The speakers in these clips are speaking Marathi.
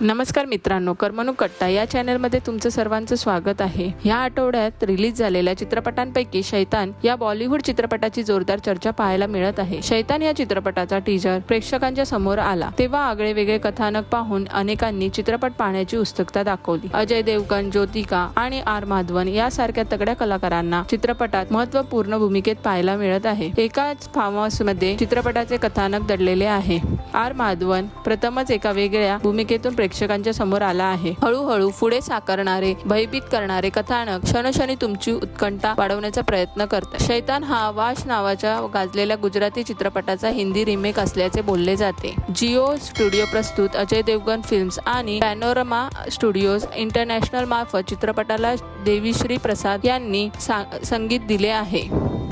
नमस्कार मित्रांनो करमणूक कट्टा या चॅनलमध्ये तुमचं सर्वांचं स्वागत आहे. या आठवड्यात रिलीज झालेल्या चित्रपटांपैकी शैतान या बॉलिवूड चित्रपटाची जोरदार चर्चा पाहायला मिळत आहे. शैतान या चित्रपटाचा टीजर प्रेक्षकांच्या समोर आला. तेव्हा आगळे वेगळे कथानक पाहून अनेकांनी चित्रपट पाहण्याची उत्सुकता दाखवली. अजय देवगण ज्योतिका आणि आर माधवन यासारख्या तगड्या कलाकारांना चित्रपटात महत्त्वपूर्ण भूमिकेत पाहायला मिळत आहे. एकाच फार्म हाऊसमध्ये चित्रपटाचे कथानक दडलेले आहे. आर माधवन प्रथमच एका वेगळ्या भूमिकेतून प्रेक्षकांच्या समोर आला आहे. हळूहळू पुढे साकारणारे भयभीत करणारे कथानक क्षणक्षणी तुमची उत्कंठा वाढवण्याचा प्रयत्न करतात. शैतान हा वाश नावाच्या गाजलेल्या गुजराती चित्रपटाचा हिंदी रिमेक असल्याचे बोलले जाते. जिओ स्टुडिओ प्रस्तुत अजय देवगन फिल्म्स आणि पॅनोरमा स्टुडिओज इंटरनॅशनल मार्फत चित्रपटाला देवीश्री प्रसाद यांनी संगीत दिले आहे.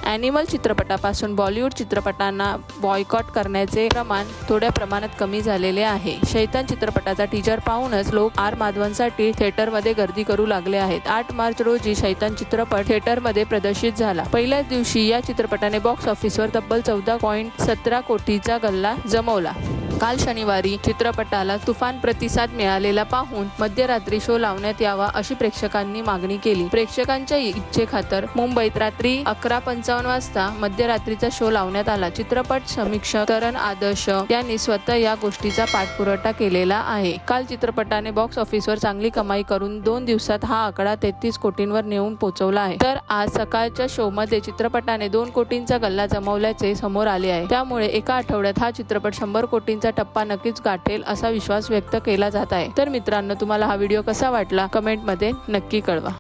ॲनिमल चित्रपटापासून बॉलिवूड चित्रपटांना बॉयकॉट करण्याचे प्रमाण थोड्या प्रमाणात कमी झालेले आहे. शैतान चित्रपटाचा टीजर पाहूनच लोक आर माधवनसाठी थिएटरमध्ये गर्दी करू लागले आहेत. आठ मार्च रोजी शैतान चित्रपट थिएटरमध्ये प्रदर्शित झाला. पहिल्याच दिवशी या चित्रपटाने बॉक्स ऑफिसवर तब्बल चौदा पॉईंट सतरा कोटीचा गल्ला जमवला. काल शनिवारी चित्रपटाला तुफान प्रतिसाद मिळालेला पाहून मध्यरात्री शो लावण्यात यावा अशी प्रेक्षकांनी मागणी केली. प्रेक्षकांच्या इच्छेखातर मुंबईत रात्री अकरा पंचावन्न वाजता मध्यरात्रीचा शो लावण्यात आला. चित्रपट समीक्षक तरण आदर्श यांनी स्वतः या गोष्टीचा पाठपुरवठा केलेला आहे. काल चित्रपटाने बॉक्स ऑफिसवर चांगली कमाई करून दोन दिवसात हा आकडा तेहतीस कोटींवर नेऊन पोहोचवला आहे. तर आज सकाळच्या शो मध्ये चित्रपटाने दोन कोटींचा गल्ला जमवल्याचे समोर आले आहे. त्यामुळे एका आठवड्यात हा चित्रपट शंभर कोटींचा टप्पा नक्कीच गाठेल असा विश्वास व्यक्त केला जात आहे. तर मित्रांनो तुम्हाला हा व्हिडिओ कसा वाटला? कमेंटमध्ये नक्की कळवा.